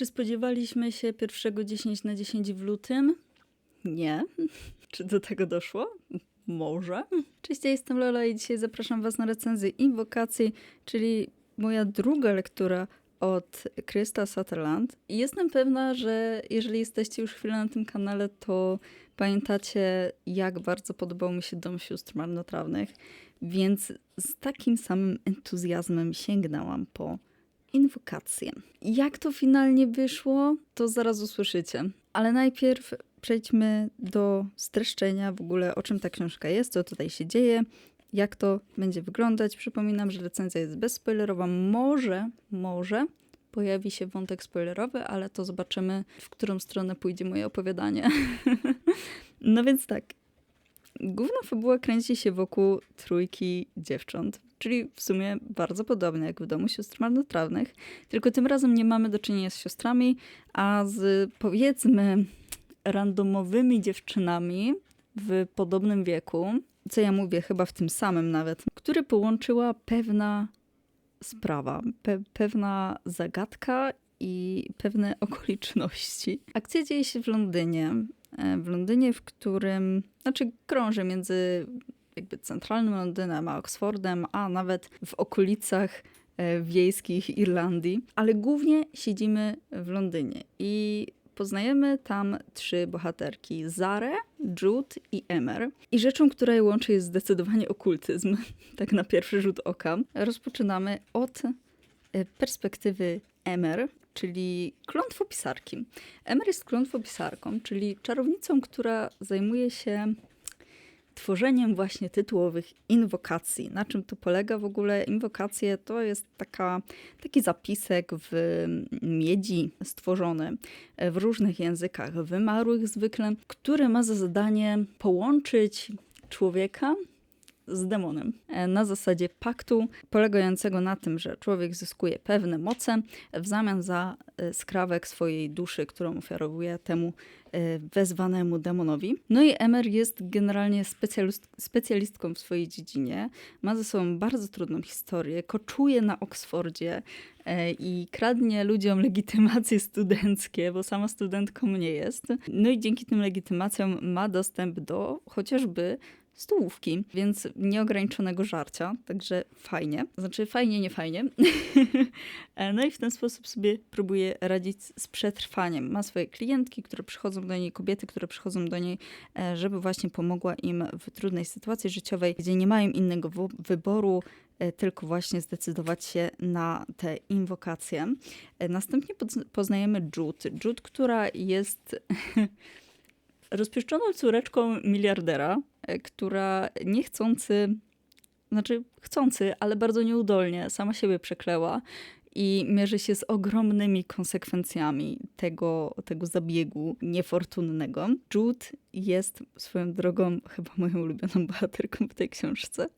Czy spodziewaliśmy się pierwszego 10 na 10 w lutym? Nie. Czy do tego doszło? Może. Cześć, ja jestem Lola i dzisiaj zapraszam Was na recenzję Inwokacji, czyli moja druga lektura od Krista Sutherland. Jestem pewna, że jeżeli jesteście już chwilę na tym kanale, to pamiętacie, jak bardzo podobał mi się Dom Sióstr Marnotrawnych, więc z takim samym entuzjazmem sięgnęłam po inwokację. Jak to finalnie wyszło, to zaraz usłyszycie. Ale najpierw przejdźmy do streszczenia w ogóle, o czym ta książka jest, co tutaj się dzieje, jak to będzie wyglądać. Przypominam, że recenzja jest bezspoilerowa. Może, może pojawi się wątek spoilerowy, ale to zobaczymy, w którą stronę pójdzie moje opowiadanie. no więc tak. Główna fabuła kręci się wokół trójki dziewcząt, czyli w sumie bardzo podobne jak w domu sióstr marnotrawnych, tylko tym razem nie mamy do czynienia z siostrami, a z powiedzmy randomowymi dziewczynami w podobnym wieku, co ja mówię, chyba w tym samym nawet, który połączyła pewna sprawa, pe pewna zagadka i pewne okoliczności. Akcja dzieje się w Londynie. e, W Londynie, w którym, znaczy krąży między jakby centralnym Londynem a Oxfordem, a nawet w okolicach e, wiejskich Irlandii, ale głównie siedzimy w Londynie i poznajemy tam trzy bohaterki: Zarę, Jude i Emer. I rzeczą, która je łączy, jest zdecydowanie okultyzm, tak na pierwszy rzut oka. Rozpoczynamy od e, perspektywy Emer, czyli klątwopisarki. Emer jest klątwopisarką, czyli czarownicą, która zajmuje się tworzeniem właśnie tytułowych inwokacji. Na czym to polega w ogóle? Inwokacje to jest taka, taki zapisek w miedzi stworzony w różnych językach wymarłych zwykle, który ma za zadanie połączyć człowieka z demonem e, na zasadzie paktu, polegającego na tym, że człowiek zyskuje pewne moce w zamian za e, skrawek swojej duszy, którą ofiarowuje temu e, wezwanemu demonowi. No i Emer jest generalnie specjalist, specjalistką w swojej dziedzinie. Ma ze sobą bardzo trudną historię, koczuje na Oksfordzie i kradnie ludziom legitymacje studenckie, bo sama studentką nie jest. No i dzięki tym legitymacjom ma dostęp do chociażby stołówki, więc nieograniczonego żarcia, także fajnie. Znaczy fajnie, nie fajnie. no i w ten sposób sobie próbuje radzić z przetrwaniem. Ma swoje klientki, które przychodzą do niej, kobiety, które przychodzą do niej, e, żeby właśnie pomogła im w trudnej sytuacji życiowej, gdzie nie mają innego wyboru, e, tylko właśnie zdecydować się na te inwokacje. E, następnie poznajemy Jude. Jude, która jest rozpieszczoną córeczką miliardera, która niechcący, znaczy chcący, ale bardzo nieudolnie sama siebie przekleła i mierzy się z ogromnymi konsekwencjami tego, tego zabiegu niefortunnego. Jude jest swoją drogą chyba moją ulubioną bohaterką w tej książce.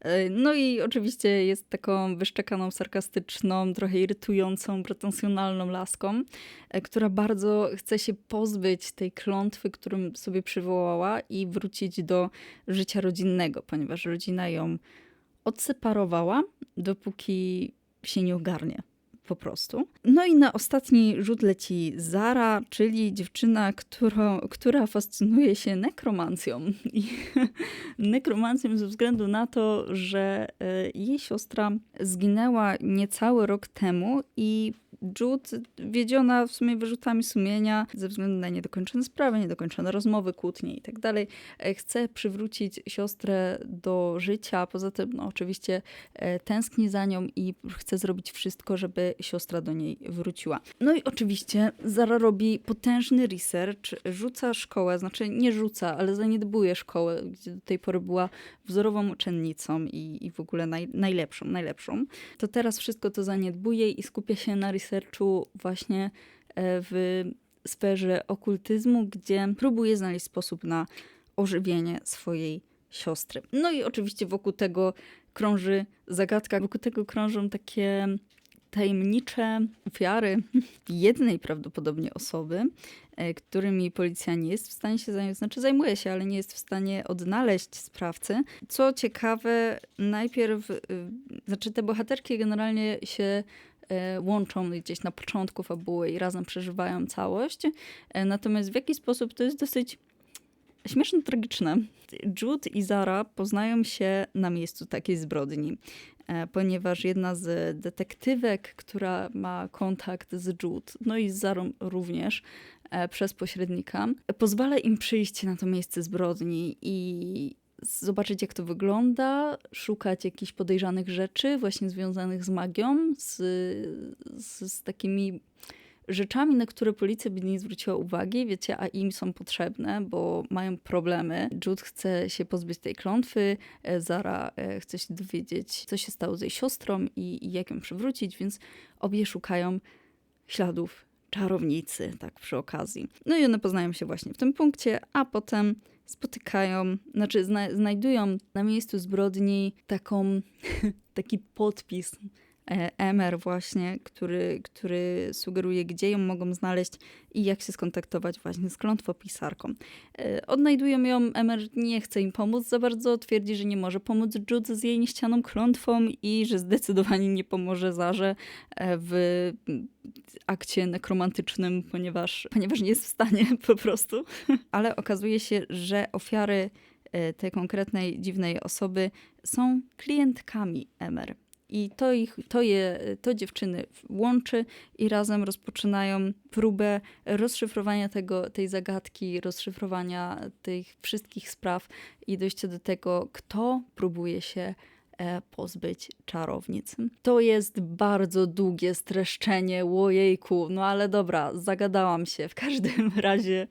E, no i oczywiście jest taką wyszczekaną, sarkastyczną, trochę irytującą, pretensjonalną laską, e, która bardzo chce się pozbyć tej klątwy, którą sobie przywołała i wrócić do życia rodzinnego, ponieważ rodzina ją odseparowała, dopóki się nie ogarnie po prostu. No i na ostatni rzut leci Zara, czyli dziewczyna, którą, która fascynuje się nekromancją. I nekromancją ze względu na to, że e, jej siostra zginęła niecały rok temu i Jude, wiedziona w sumie wyrzutami sumienia ze względu na niedokończone sprawy, niedokończone rozmowy, kłótnie tak dalej, e, chce przywrócić siostrę do życia. Poza tym, no, oczywiście e, tęskni za nią i chce zrobić wszystko, żeby siostra do niej wróciła. No i oczywiście Zara robi potężny research, rzuca szkołę, znaczy nie rzuca, ale zaniedbuje szkołę, gdzie do tej pory była wzorową uczennicą i, i w ogóle naj, najlepszą, najlepszą. To teraz wszystko to zaniedbuje i skupia się na researchu researchu właśnie e, w sferze okultyzmu, gdzie próbuje znaleźć sposób na ożywienie swojej siostry. No i oczywiście wokół tego krąży zagadka, wokół tego krążą takie tajemnicze ofiary jednej prawdopodobnie osoby, e, którymi policja nie jest w stanie się zająć, znaczy zajmuje się, ale nie jest w stanie odnaleźć sprawcy. Co ciekawe, najpierw, y, znaczy te bohaterki generalnie się łączą gdzieś na początku fabuły i razem przeżywają całość. E, Natomiast w jaki sposób to jest dosyć śmieszne, tragiczne. Jude i Zara poznają się na miejscu takiej zbrodni, e, ponieważ jedna z detektywek, która ma kontakt z Jude, no i z Zarą również, e, przez pośrednika, pozwala im przyjść na to miejsce zbrodni i zobaczyć, jak to wygląda, szukać jakichś podejrzanych rzeczy, właśnie związanych z magią, z, z, z takimi rzeczami, na które policja by nie zwróciła uwagi, wiecie, a im są potrzebne, bo mają problemy. Jude chce się pozbyć tej klątwy, e, Zara e, chce się dowiedzieć, co się stało z jej siostrą i, i jak ją przywrócić, więc obie szukają śladów czarownicy, tak przy okazji. No i one poznają się właśnie w tym punkcie, a potem spotykają, znaczy zna, znajdują na miejscu zbrodni taką, taki podpis e, Emer właśnie, który, który sugeruje, gdzie ją mogą znaleźć i jak się skontaktować właśnie z klątwopisarką. E, Odnajdują ją, Emer nie chce im pomóc za bardzo, twierdzi, że nie może pomóc Jude z jej niechcianą klątwą i że zdecydowanie nie pomoże Zarze e, w akcie nekromantycznym, ponieważ, ponieważ nie jest w stanie po prostu. Ale okazuje się, że ofiary tej konkretnej dziwnej osoby są klientkami Emer. I to, ich, to, je, to dziewczyny łączy i razem rozpoczynają próbę rozszyfrowania tego, tej zagadki, rozszyfrowania tych wszystkich spraw i dojścia do tego, kto próbuje się e, pozbyć czarownic. To jest bardzo długie streszczenie, łojejku, no ale dobra, zagadałam się. W każdym razie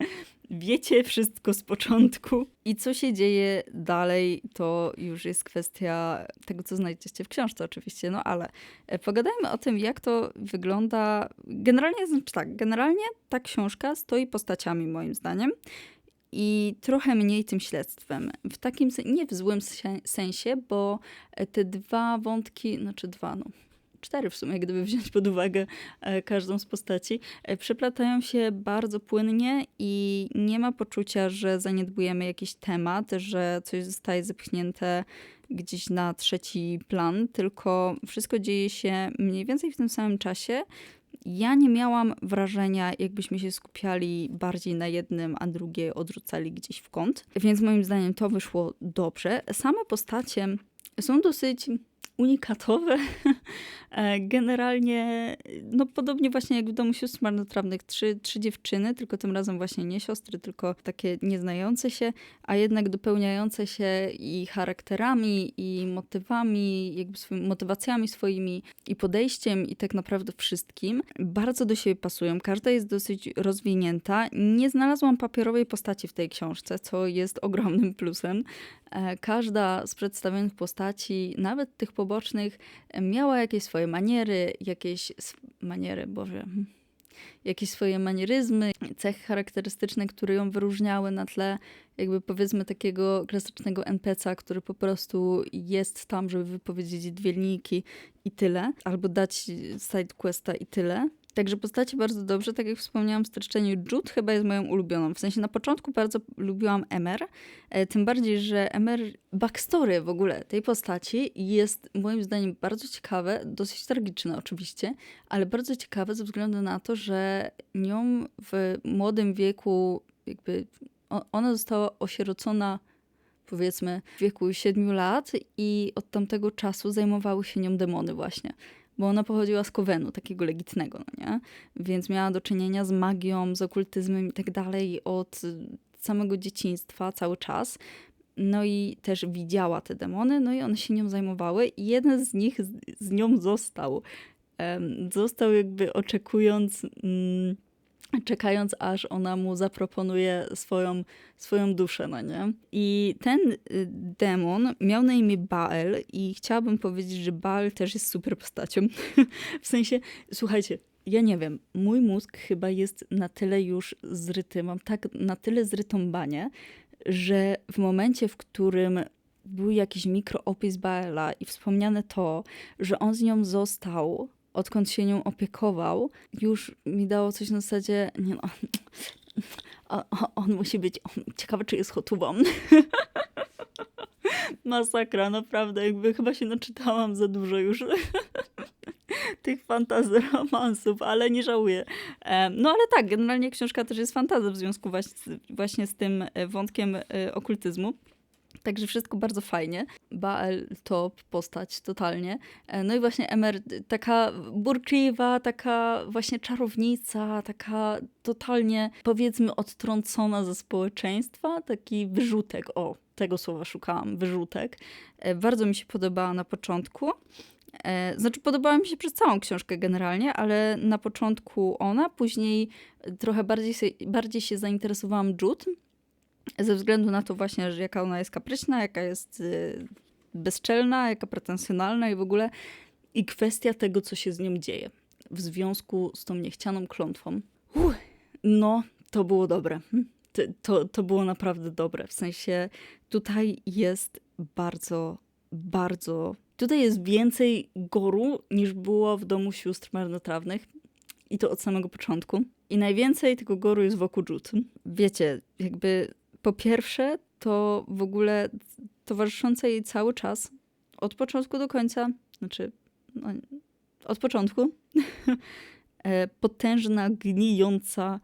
wiecie wszystko z początku. I co się dzieje dalej, to już jest kwestia tego, co znajdziecie w książce oczywiście, no ale e, pogadajmy o tym, jak to wygląda. Generalnie, znaczy tak, generalnie ta książka stoi postaciami moim zdaniem i trochę mniej tym śledztwem. W takim, nie w złym se- sensie, bo e, te dwa wątki, znaczy dwa, no cztery w sumie, gdyby wziąć pod uwagę e, każdą z postaci, e, przeplatają się bardzo płynnie i nie ma poczucia, że zaniedbujemy jakiś temat, że coś zostaje zepchnięte gdzieś na trzeci plan, tylko wszystko dzieje się mniej więcej w tym samym czasie. Ja nie miałam wrażenia, jakbyśmy się skupiali bardziej na jednym, a drugie odrzucali gdzieś w kąt, więc moim zdaniem to wyszło dobrze. Same postacie są dosyć unikatowe. E, Generalnie, no podobnie właśnie jak w domu sióstr marnotrawnych, trzy, trzy dziewczyny, tylko tym razem właśnie nie siostry, tylko takie nieznające się, a jednak dopełniające się i charakterami, i motywami, jakby swoimi motywacjami swoimi, i podejściem, i tak naprawdę wszystkim. Bardzo do siebie pasują. Każda jest dosyć rozwinięta. Nie znalazłam papierowej postaci w tej książce, co jest ogromnym plusem. E, Każda z przedstawionych postaci, nawet tych pobocznych, e, miała jakieś swoje maniery, jakieś maniery, Boże, hmm, jakieś swoje manieryzmy, cechy charakterystyczne, które ją wyróżniały na tle jakby powiedzmy takiego klasycznego NPC-a, który po prostu jest tam, żeby wypowiedzieć dwie linijki i tyle, albo dać side questa i tyle. Także postacie bardzo dobrze, tak jak wspomniałam w streszczeniu, Jude chyba jest moją ulubioną. W sensie na początku bardzo lubiłam Emer, e, tym bardziej, że Emer, backstory w ogóle tej postaci jest moim zdaniem bardzo ciekawe, dosyć tragiczne oczywiście, ale bardzo ciekawe ze względu na to, że nią w młodym wieku jakby ona została osierocona powiedzmy w wieku 7 lat i od tamtego czasu zajmowały się nią demony właśnie. Bo ona pochodziła z Kowenu, takiego legitnego, no nie? Więc miała do czynienia z magią, z okultyzmem i tak dalej od samego dzieciństwa, cały czas. No i też widziała te demony, no i one się nią zajmowały i jeden z nich z, z nią został. Em, został jakby oczekując, mm, czekając aż ona mu zaproponuje swoją, swoją duszę, no nie? I ten y, demon miał na imię Baal i chciałabym powiedzieć, że Baal też jest super postacią. w sensie, słuchajcie, ja nie wiem, mój mózg chyba jest na tyle już zryty, mam tak na tyle zrytą banię, że w momencie, w którym był jakiś mikroopis Baala i wspomniane to, że on z nią został, odkąd się nią opiekował, już mi dało coś na zasadzie, nie no, on musi być, ciekawe czy jest hotubą. Masakra, naprawdę, jakby chyba się naczytałam za dużo już tych fantazy romansów, ale nie żałuję. No ale tak, generalnie książka też jest fantazja w związku właśnie z, właśnie z tym e, wątkiem e, okultyzmu. Także wszystko bardzo fajnie. Bael top postać, totalnie. E, No i właśnie Emer, taka burkliwa, taka właśnie czarownica, taka totalnie powiedzmy odtrącona ze społeczeństwa, taki wyrzutek, o, tego słowa szukałam, wyrzutek. E, Bardzo mi się podobała na początku. E, Znaczy, podobała mi się przez całą książkę generalnie, ale na początku ona, później trochę bardziej, bardziej się zainteresowałam Jude, ze względu na to właśnie, że jaka ona jest kapryśna, jaka jest y, bezczelna, jaka pretensjonalna i w ogóle i kwestia tego, co się z nią dzieje w związku z tą niechcianą klątwą. Uff, no, to było dobre. Hm. To, to, było naprawdę dobre. W sensie tutaj jest bardzo, bardzo... Tutaj jest więcej goru niż było w domu sióstr marnotrawnych. I to od samego początku. I najwięcej tego goru jest wokół Jude. Wiecie, jakby po pierwsze, to w ogóle towarzyszące jej cały czas, od początku do końca, znaczy no, od początku, e, potężna, gnijąca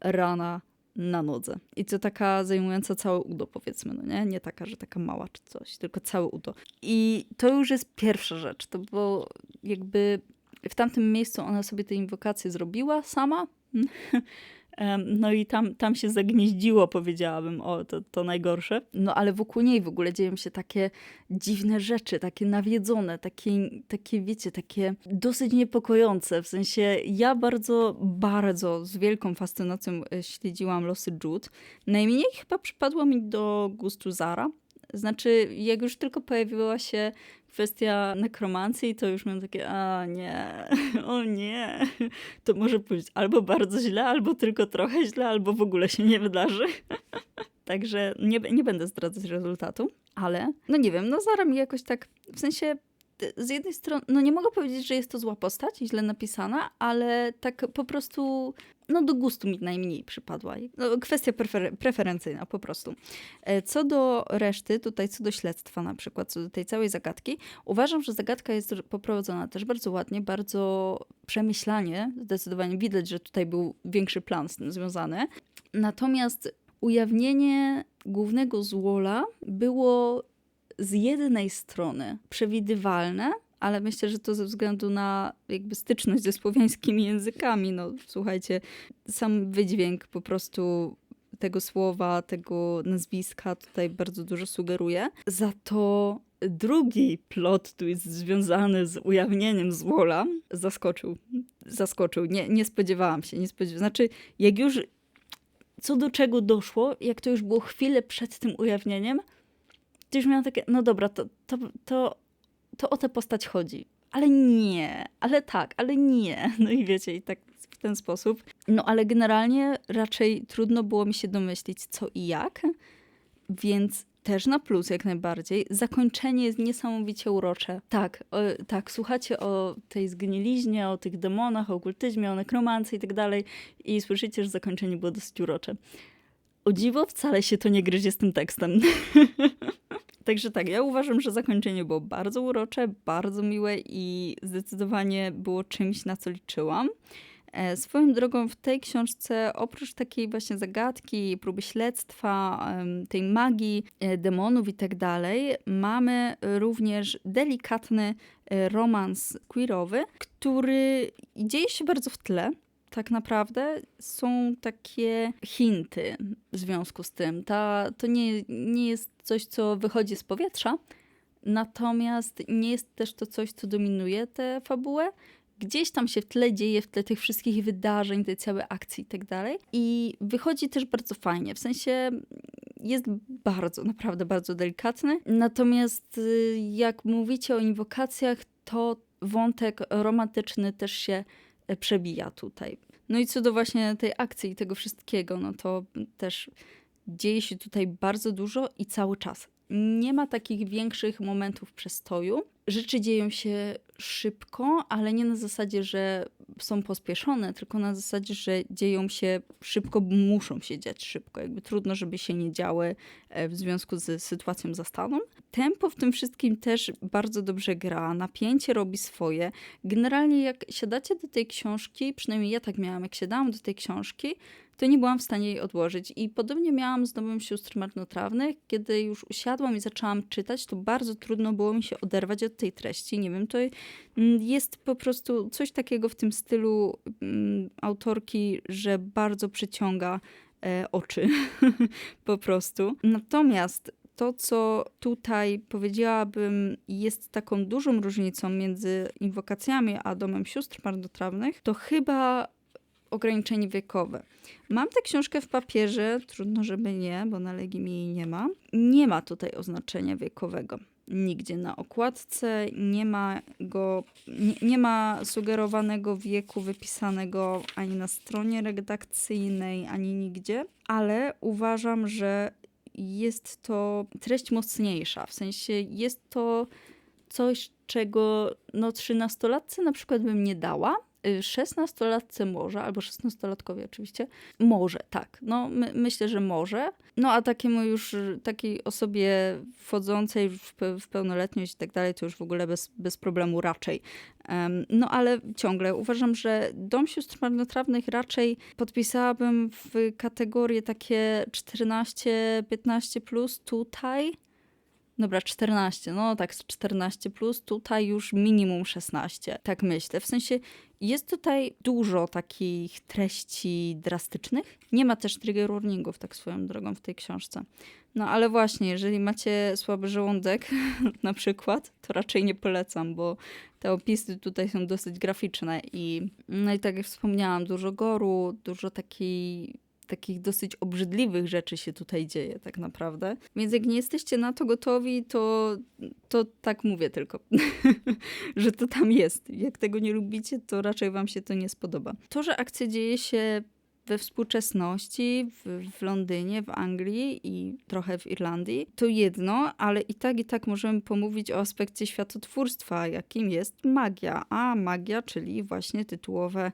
rana na nodze. I to taka zajmująca całe udo, powiedzmy, no nie? Nie taka, że taka mała czy coś, tylko całe udo. I to już jest pierwsza rzecz, to było jakby w tamtym miejscu ona sobie te inwokacje zrobiła sama. No i tam, tam się zagnieździło, powiedziałabym, o, to, to najgorsze. No ale wokół niej w ogóle dzieją się takie dziwne rzeczy, takie nawiedzone, takie, takie wiecie, takie dosyć niepokojące. W sensie ja bardzo, bardzo z wielką fascynacją e, śledziłam losy Jude. Najmniej chyba przypadło mi do gustu Zara. Znaczy, jak już tylko pojawiła się kwestia nekromancji, to już miałam takie, a nie, o nie, to może pójść albo bardzo źle, albo tylko trochę źle, albo w ogóle się nie wydarzy. Także nie, nie będę zdradzać rezultatu, ale no nie wiem, no Zara mi jakoś tak, w sensie z jednej strony, no nie mogę powiedzieć, że jest to zła postać, źle napisana, ale tak po prostu, no do gustu mi najmniej przypadła. No, kwestia prefer- preferencyjna po prostu. E, Co do reszty, tutaj co do śledztwa na przykład, co do tej całej zagadki, uważam, że zagadka jest poprowadzona też bardzo ładnie, bardzo przemyślanie. Zdecydowanie widać, że tutaj był większy plan z tym związany. Natomiast ujawnienie głównego złola było z jednej strony przewidywalne, ale myślę, że to ze względu na jakby styczność ze słowiańskimi językami. No słuchajcie, sam wydźwięk po prostu tego słowa, tego nazwiska tutaj bardzo dużo sugeruje. Za to drugi plot twist związany z ujawnieniem złola zaskoczył. Zaskoczył. Nie, nie spodziewałam się. Nie spodziewa... Znaczy, jak już co do czego doszło, jak to już było chwilę przed tym ujawnieniem, to już miałam takie, no dobra, to, to, to, to o tę postać chodzi. Ale nie, ale tak, ale nie. No i wiecie, i tak w ten sposób. No ale generalnie raczej trudno było mi się domyślić co i jak, więc też na plus jak najbardziej. Zakończenie jest niesamowicie urocze. Tak, o, tak, słuchacie o tej zgniliźnie, o tych demonach, o okultyzmie, o nekromancji i tak dalej i słyszycie, że zakończenie było dosyć urocze. O dziwo wcale się to nie gryzie z tym tekstem. Także tak, ja uważam, że zakończenie było bardzo urocze, bardzo miłe i zdecydowanie było czymś, na co liczyłam. E, Swoją drogą w tej książce, oprócz takiej właśnie zagadki, próby śledztwa, tej magii, e, demonów i tak dalej, mamy również delikatny e, romans queerowy, który dzieje się bardzo w tle. Tak naprawdę są takie hinty w związku z tym. Ta, to nie, nie jest coś, co wychodzi z powietrza, natomiast nie jest też to coś, co dominuje tę fabułę gdzieś tam się w tle dzieje, w tle tych wszystkich wydarzeń, tej całej akcji i tak dalej. I wychodzi też bardzo fajnie, w sensie jest bardzo, naprawdę bardzo delikatny. Natomiast y, jak mówicie o inwokacjach, to wątek romantyczny też się przebija tutaj. No i co do właśnie tej akcji i tego wszystkiego, no to też dzieje się tutaj bardzo dużo i cały czas. Nie ma takich większych momentów przestoju. Rzeczy dzieją się szybko, ale nie na zasadzie, że są pospieszone, tylko na zasadzie, że dzieją się szybko, muszą się dziać szybko. Jakby trudno, żeby się nie działy e, w związku z sytuacją zastaną. tempo w tym wszystkim też bardzo dobrze gra, napięcie robi swoje. Generalnie jak siadacie do tej książki, przynajmniej ja tak miałam, jak siadałam do tej książki, to nie byłam w stanie jej odłożyć. I podobnie miałam z Domem Sióstr Marnotrawnych. Kiedy już usiadłam i zaczęłam czytać, to bardzo trudno było mi się oderwać od tej treści. Nie wiem, to jest po prostu coś takiego w tym stylu um, autorki, że bardzo przyciąga e, oczy po prostu. Natomiast to, co tutaj powiedziałabym jest taką dużą różnicą między inwokacjami a domem sióstr marnotrawnych, to chyba ograniczenie wiekowe. Mam tę książkę w papierze, trudno, żeby nie, bo na Legimi jej nie ma. Nie ma tutaj oznaczenia wiekowego. Nigdzie na okładce nie ma go, nie, nie ma sugerowanego wieku wypisanego ani na stronie redakcyjnej, ani nigdzie, ale uważam, że jest to treść mocniejsza. W sensie jest to coś, czego no trzynastolatce na przykład bym nie dała, 16-latce y, może, albo 16-latkowie oczywiście, może, tak. No, my, myślę, że może. No, a takiemu już, takiej osobie wchodzącej w, w pełnoletność i tak dalej, to już w ogóle bez, bez problemu raczej. Um, no, ale ciągle uważam, że Dom Sióstr Marnotrawnych raczej podpisałabym w kategorie takie 14-15+, plus tutaj Dobra, 14, no tak, 14 plus, tutaj już minimum 16, tak myślę. W sensie jest tutaj dużo takich treści drastycznych. Nie ma też trigger warningów, tak swoją drogą, w tej książce. No ale właśnie, jeżeli macie słaby żołądek, na przykład, to raczej nie polecam, bo te opisy tutaj są dosyć graficzne i no i tak jak wspomniałam, dużo goru, dużo takiej takich dosyć obrzydliwych rzeczy się tutaj dzieje tak naprawdę. Więc jak nie jesteście na to gotowi, to, to tak mówię tylko, że to tam jest. Jak tego nie lubicie, to raczej wam się to nie spodoba. To, że akcja dzieje się we współczesności, w, w, Londynie, w Anglii i trochę w Irlandii, to jedno, ale i tak, i tak możemy pomówić o aspekcie światotwórstwa, jakim jest magia. A magia, czyli właśnie tytułowe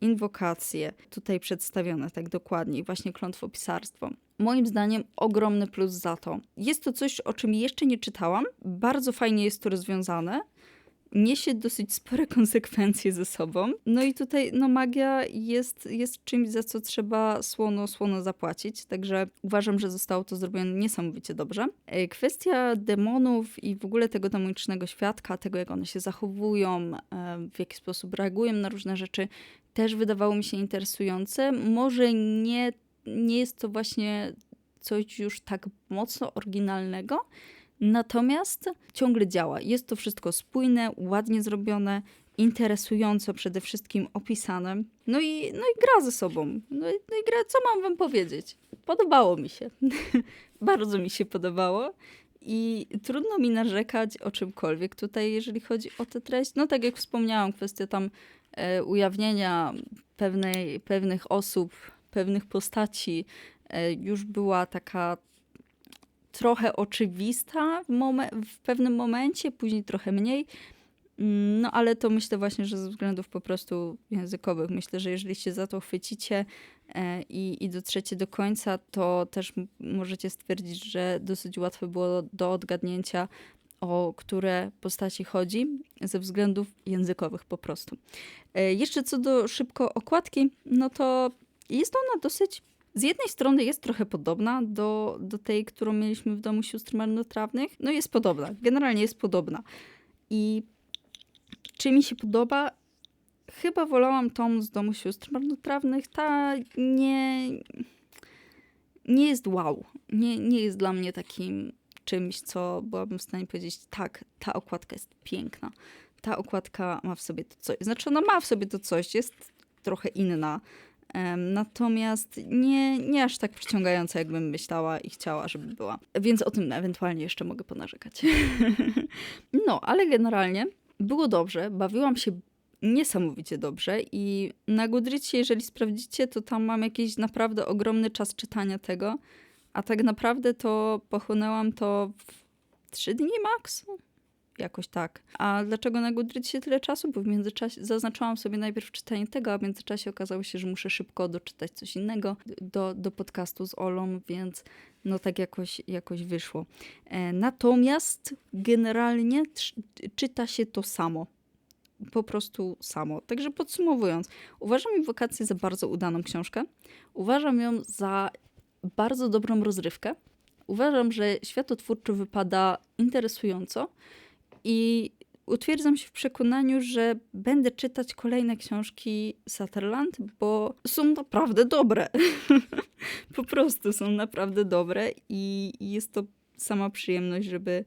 inwokacje tutaj przedstawione tak dokładnie, właśnie klątwopisarstwo. Moim zdaniem ogromny plus za to. Jest to coś, o czym jeszcze nie czytałam. Bardzo fajnie jest to rozwiązane niesie dosyć spore konsekwencje ze sobą. No i tutaj no, magia jest, jest czymś, za co trzeba słono, słono zapłacić, także uważam, że zostało to zrobione niesamowicie dobrze. E, kwestia demonów i w ogóle tego demonicznego świadka, tego jak one się zachowują, e, w jaki sposób reagują na różne rzeczy, też wydawało mi się interesujące. Może nie, nie jest to właśnie coś już tak mocno oryginalnego, Natomiast ciągle działa. Jest to wszystko spójne, ładnie zrobione, interesująco przede wszystkim opisane. No i, no i gra ze sobą. No i, no i gra, co mam wam powiedzieć? Podobało mi się. Bardzo mi się podobało. I trudno mi narzekać o czymkolwiek tutaj, jeżeli chodzi o tę treść. No tak jak wspomniałam, kwestia tam ujawnienia pewnej, pewnych osób, pewnych postaci e, już była taka trochę oczywista w, w pewnym momencie, później trochę mniej. Mm, no ale to myślę właśnie, że ze względów po prostu językowych. Myślę, że jeżeli się za to chwycicie e, i, i dotrzecie do końca, to też możecie stwierdzić, że dosyć łatwe było do odgadnięcia, o które postaci chodzi, ze względów językowych po prostu. E, jeszcze co do szybko okładki, no to jest ona dosyć z jednej strony jest trochę podobna do, do tej, którą mieliśmy w domu sióstr marnotrawnych. No jest podobna, generalnie jest podobna. I czy mi się podoba? Chyba wolałam tą z domu sióstr marnotrawnych. Ta nie, nie jest wow. Nie, nie jest dla mnie takim czymś, co byłabym w stanie powiedzieć, tak, ta okładka jest piękna. Ta okładka ma w sobie to coś. Znaczy, ona ma w sobie to coś, jest trochę inna Natomiast nie, nie aż tak przyciągająca, jakbym myślała i chciała, żeby była. Więc o tym ewentualnie jeszcze mogę ponarzekać. no, ale generalnie było dobrze, bawiłam się niesamowicie dobrze i na Goodreadsie, jeżeli sprawdzicie, to tam mam jakiś naprawdę ogromny czas czytania tego, a tak naprawdę to pochłonęłam to w trzy dni max, jakoś tak. A dlaczego na Goodreadsie tyle czasu? Bo w międzyczasie zaznaczyłam sobie najpierw czytanie tego, a w międzyczasie okazało się, że muszę szybko doczytać coś innego do, do podcastu z Olą, więc no tak jakoś, jakoś wyszło. E, natomiast generalnie czyta się to samo. Po prostu samo. Także podsumowując, uważam Inwokację za bardzo udaną książkę. Uważam ją za bardzo dobrą rozrywkę. Uważam, że światotwórczo wypada interesująco i utwierdzam się w przekonaniu, że będę czytać kolejne książki Sutherland, bo są naprawdę dobre. po prostu są naprawdę dobre i jest to sama przyjemność, żeby,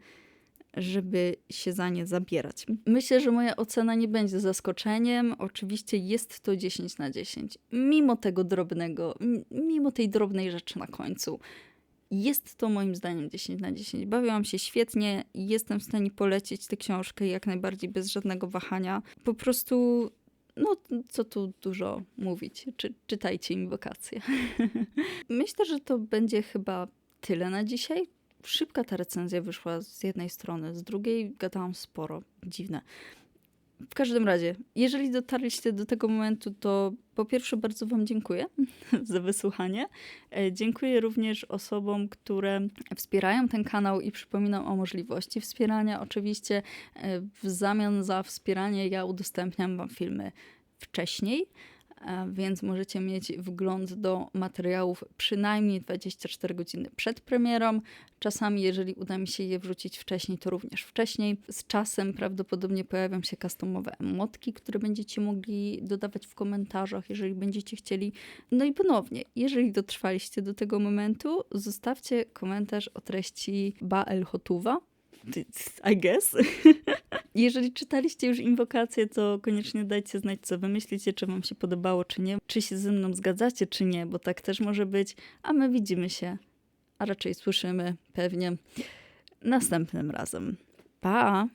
żeby się za nie zabierać. Myślę, że moja ocena nie będzie zaskoczeniem. Oczywiście jest to 10 na 10. Mimo tego drobnego, mimo tej drobnej rzeczy na końcu. Jest to moim zdaniem 10 na 10. Bawiłam się świetnie i jestem w stanie polecić tę książkę jak najbardziej bez żadnego wahania. Po prostu, no co tu dużo mówić. Czy, czytajcie inwokacje. Myślę, że to będzie chyba tyle na dzisiaj. Szybka ta recenzja wyszła z jednej strony, z drugiej gadałam sporo. Dziwne. W każdym razie, jeżeli dotarliście do tego momentu, to po pierwsze bardzo Wam dziękuję za wysłuchanie. E, Dziękuję również osobom, które wspierają ten kanał i przypominam o możliwości wspierania. Oczywiście e, w zamian za wspieranie ja udostępniam Wam filmy wcześniej, więc możecie mieć wgląd do materiałów przynajmniej 24 godziny przed premierą. Czasami, jeżeli uda mi się je wrzucić wcześniej, to również wcześniej. Z czasem prawdopodobnie pojawią się customowe emotki, które będziecie mogli dodawać w komentarzach, jeżeli będziecie chcieli. No i ponownie, jeżeli dotrwaliście do tego momentu, zostawcie komentarz o treści Ba El Hotuwa. I guess. Jeżeli czytaliście już inwokację, to koniecznie dajcie znać, co wy myślicie, czy wam się podobało, czy nie. Czy się ze mną zgadzacie, czy nie, bo tak też może być. A my widzimy się, a raczej słyszymy pewnie następnym razem. Pa!